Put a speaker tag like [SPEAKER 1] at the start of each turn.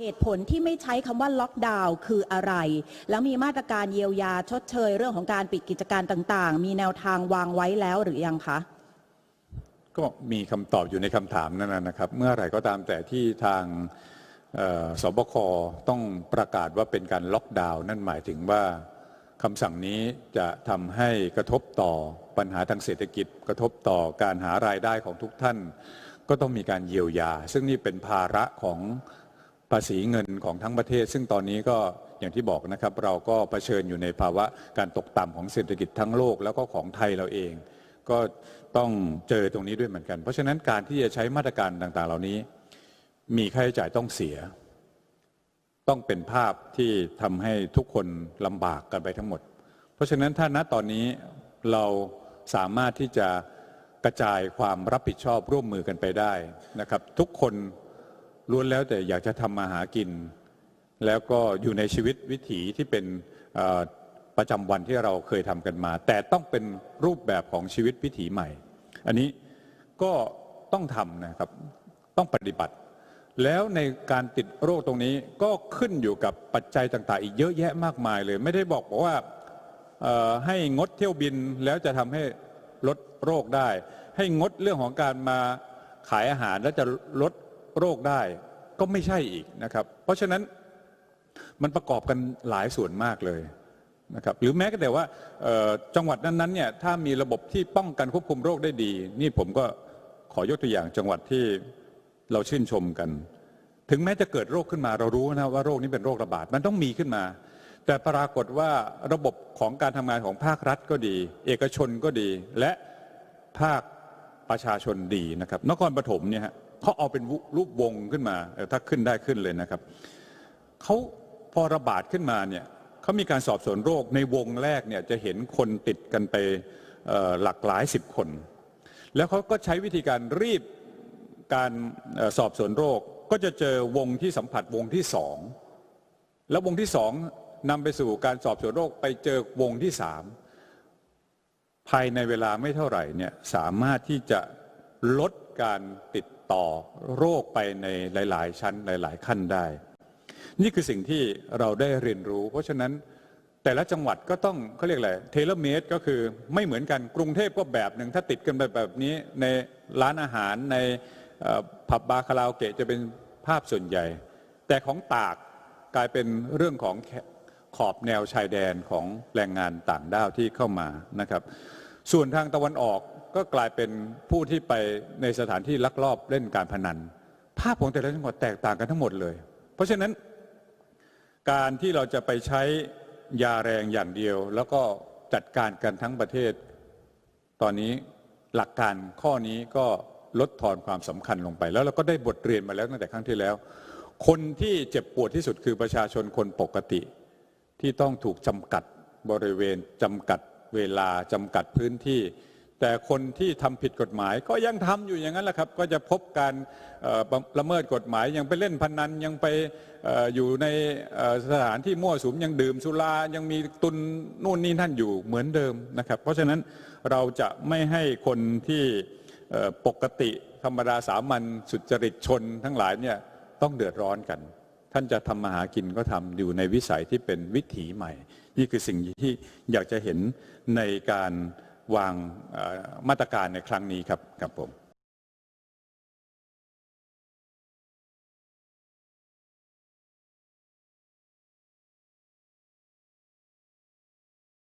[SPEAKER 1] เหตุผลที่ไม่ใช้คำว่าล็อกดาวน์คืออะไร แล้วมีมาตรการเยียวยาชดเชย เรื่องของการปิดกิจการต่างๆ มีแนวทางวางไว้แล้วหรือยังคะ
[SPEAKER 2] ก็มีคำตอบอยู่ในคำถามนั่นนะครับ เมื่อไหร่ก็ตามแต่ที่ทางสบคต้องประกาศว่าเป็นการล็อกดาวน์นั่นหมายถึงว่าคำสั่งนี้จะทำให้กระทบต่อปัญหาทางเศรษฐกิจ กระทบต่อการหารายได้ของทุกท่าน ก็ต้องมีการเยียวยา ซึ่งนี่เป็นภาระของ ภาษีเงินของทั้งประเทศ ซึ่งตอนนี้ก็อย่างที่บอกนะครับ เราก็เผชิญอยู่ในภาวะการตกต่ำของเศรษฐกิจทั้งโลกแล้วก็ของไทยเราเอง ก็ต้องเจอตรงนี้ด้วยเหมือนกัน เพราะฉะนั้นการที่จะใช้มาตรการต่างๆ เหล่านี้ มีค่าใช้จ่ายต้องเสีย ต้องเป็นภาพที่ทำให้ทุกคนลำบากกันไปทั้งหมด เพราะฉะนั้นถ้าณตอนนี้เราสามารถที่จะกระจายความรับผิดชอบร่วมมือกันไปได้นะครับ ทุกคน ล้วนแล้วแต่อยากจะทำมาหากิน แล้วก็อยู่ในชีวิตวิถีที่เป็นประจำวันที่เราเคยทำกันมา แต่ต้องเป็นรูปแบบของชีวิตวิถีใหม่ อันนี้ก็ต้องทำนะครับ ต้องปฏิบัติ แล้วในการติดโรคตรงนี้ก็ขึ้นอยู่กับปัจจัยต่างๆ อีกเยอะแยะมากมายเลย ไม่ได้บอกว่าให้งดเที่ยวบินแล้วจะทำให้ลดโรคได้ ให้งดเรื่องของการมาขายอาหารแล้วจะลด โรคได้ก็ไม่ใช่อีกนะครับ เพราะฉะนั้นมันประกอบกันหลายส่วนมากเลยนะครับหรือแม้แต่ว่าจังหวัดนั้นๆเนี่ยถ้ามีระบบที่ป้องกันควบคุมโรคได้ดี นี่ผมก็ขอยกตัวอย่างจังหวัดที่เราชื่นชมกัน ถึงแม้จะเกิดโรคขึ้นมาเรารู้นะว่าโรคนี้เป็นโรคระบาดมันต้องมีขึ้นมา แต่ปรากฏว่าระบบของการทำงานของภาครัฐก็ดี เอกชนก็ดี และภาคประชาชนดีนะครับนครปฐมเนี่ยฮะ เขาเอาเป็นรูปวงขึ้นมา ถ้าขึ้นได้ขึ้นเลยนะครับเขาพอระบาดขึ้นมาเนี่ยเขามีการสอบสวนโรคในวงแรกเนี่ยจะเห็นคนติดกันไปหลักหลายสิบคน แล้วเขาก็ใช้วิธีการรีบการสอบสวนโรค ก็จะเจอวงที่สัมผัสวงที่สองแล้ววงที่สองนำไปสู่การสอบสวนโรคไปเจอวงที่สามภายในเวลาไม่เท่าไหร่เนี่ยสามารถที่จะลดการติด ต่อโรคไปในหลาย ๆ ชั้นหลาย ๆ ขั้นได้ นี่คือสิ่งที่เราได้เรียนรู้ เพราะฉะนั้นแต่ละจังหวัดก็ต้องเขาเรียกอะไรเทเลเมตก็คือไม่เหมือนกันกรุงเทพก็แบบหนึ่งถ้าติดกันไปแบบนี้ในร้านอาหารในผับบาร์คาราโอเกะจะเป็นภาพส่วนใหญ่ แต่ของตากกลายเป็นเรื่องของขอบแนวชายแดนของแรงงานต่างด้าวที่เข้ามานะครับ ส่วนทางตะวันออก ก็กลายเป็นผู้ที่ไปในสถานที่ลักลอบเล่นการพนัน ภาพของแต่ละจังหวัดแตกต่างกันทั้งหมดเลย เพราะฉะนั้น การที่เราจะไปใช้ยาแรงอย่างเดียว แล้วก็จัดการกันทั้งประเทศ ตอนนี้หลักการข้อนี้ก็ลดทอนความสำคัญลงไป แล้วเราก็ได้บทเรียนมาแล้วตั้งแต่ครั้งที่แล้ว คนที่เจ็บปวดที่สุดคือประชาชนคนปกติ ที่ต้องถูกจำกัดบริเวณจำกัดเวลาจำกัดพื้นที่ แต่คนที่ทำผิดกฎหมาย ก็ยังทำอยู่อย่างนั้นแหละครับ ก็จะพบการละเมิดกฎหมาย ยังไปเล่นพนันยังไปออยู่ในสถานที่มั่วสุมยังดื่มสุรายังมีตุนนู่นนี่นั่นอยู่เหมือนเดิมนะครับ เพราะฉะนั้นเราจะไม่ให้คนที่ปกติธรรมดาสามัญสุจริตชนทั้งหลายเนี่ยต้องเดือดร้อนกัน ท่านจะทำมาหากินก็ทำอยู่ในวิสัยที่เป็นวิถีใหม่ นี่คือสิ่งที่อยากจะเห็นในการ วางมาตรการในครั้งนี้ครับครับผม